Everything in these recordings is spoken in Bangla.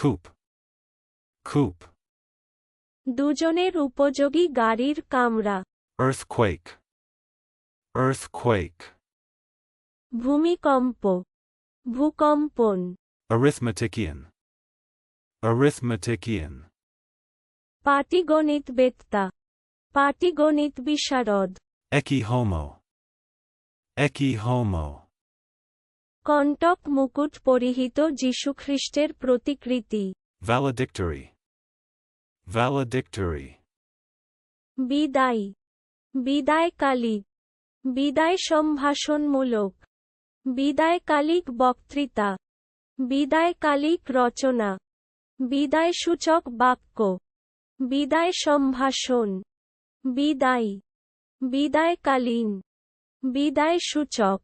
Coop. Coop. দুজনের উপযোগী গাড়ির কামরা Earthquake. Earthquake. ভূমিকম্প ভূকম্পন Arithmetician. Arithmetician. পাটিগণিতবেত্তা পাটিগণিত বিশারদ Ecce homo. Ecce homo. কণ্টক মুকুট পরিহিত যীশুখ্রিস্টের প্রতিকৃতি। Valedictory. Valedictory. বিদায়। বিদায়কালী। বিদায় সম্ভাষণমূলক বিদায়কালিক বক্তৃতা। বিদায়কালিক রচনা। বিদায়সূচক বাক্য। বিদায় সম্ভাষণ বিদায়। বিদায়কালীন। বিদায়সূচক।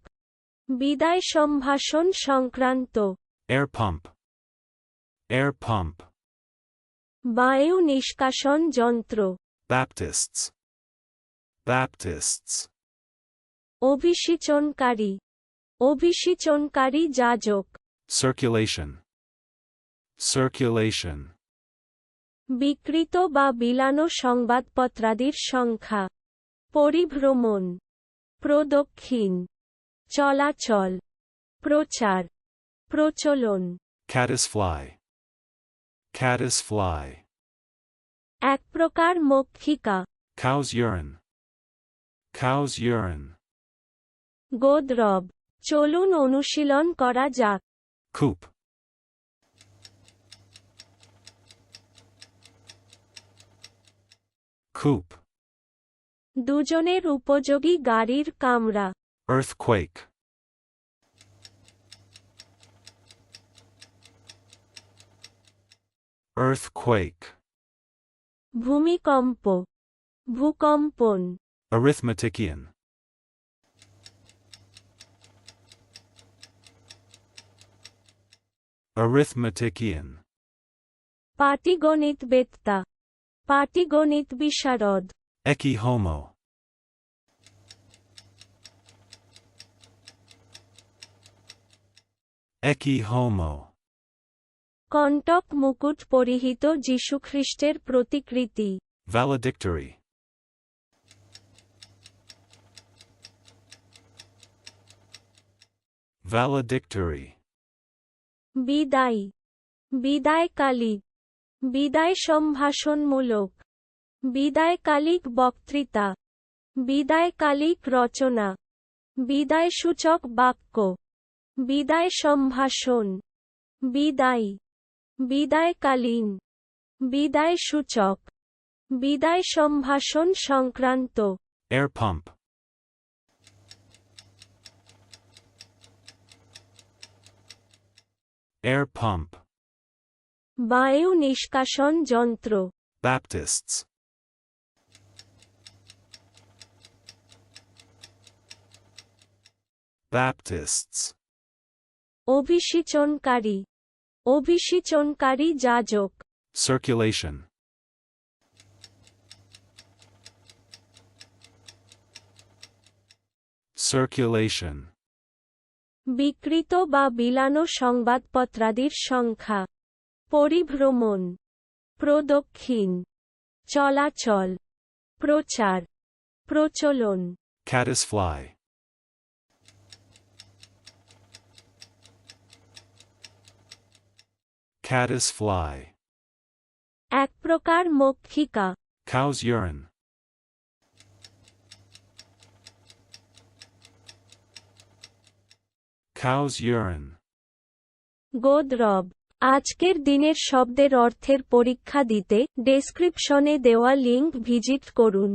বিদায় সম্ভাষণ সংক্রান্ত Air pump. Air pump. বায়ু নিষ্কাশন যন্ত্র Baptists. Baptists. অভিষিচনকারী অভিষিচনকারী যাজক Circulation. Circulation. বিকৃত বা বিলানো সংবাদপত্রাদির সংখ্যা পরিভ্রমণ প্রদক্ষিণ চলাচল প্রচার প্রচলন Caddisfly. Caddisfly. এক প্রকার মক্ষিকা Cow's urine. Cow's urine. গোদ্রব চলুন অনুশীলন করা যাক Coop. Coop. দুজনের উপযোগী গাড়ির কামরা Earthquake. Earthquake. ভূমিকম্প ভূকম্পন Arithmetician. Arithmetician. পাটিগণিতবেত্তা পাটিগণিত বিশারদ Ecce homo. Ecce homo. কণ্টক মুকুট পরিহিত যীশুখ্রিস্টের প্রতিকৃতি Valedictory. Valedictory. বিদায়। বিদায়কালী। বিদায় সম্ভাষণমূলক বিদায়কালিক বক্তৃতা। বিদায়কালিক রচনা বিদায়সূচক বাক্য। বিদায় সম্ভাষণ বিদায় বিদায়কালীন বিদায়সূচক বিদায় সম্ভাষণ সংক্রান্ত pump. Air pump. বায়ু নিষ্কাশন যন্ত্র Baptists. Baptists. অভিষিচনকারী। অভিষিচনকারী যাজক। Circulation. Circulation. বিকৃত বা বিলানো সংবাদপত্রাদির সংখ্যা। পরিভ্রমণ। প্রদক্ষিণ। চলাচল। প্রচার। প্রচলন। Caddisfly. Caddisfly. এক প্রকার মক্ষিকা Cow's urine. Cow's urine. গোদ্রব আজকের দিনের শব্দের অর্থের পরীক্ষা দিতে ডেসক্রিপশনে দেওয়া লিংক ভিজিট করুন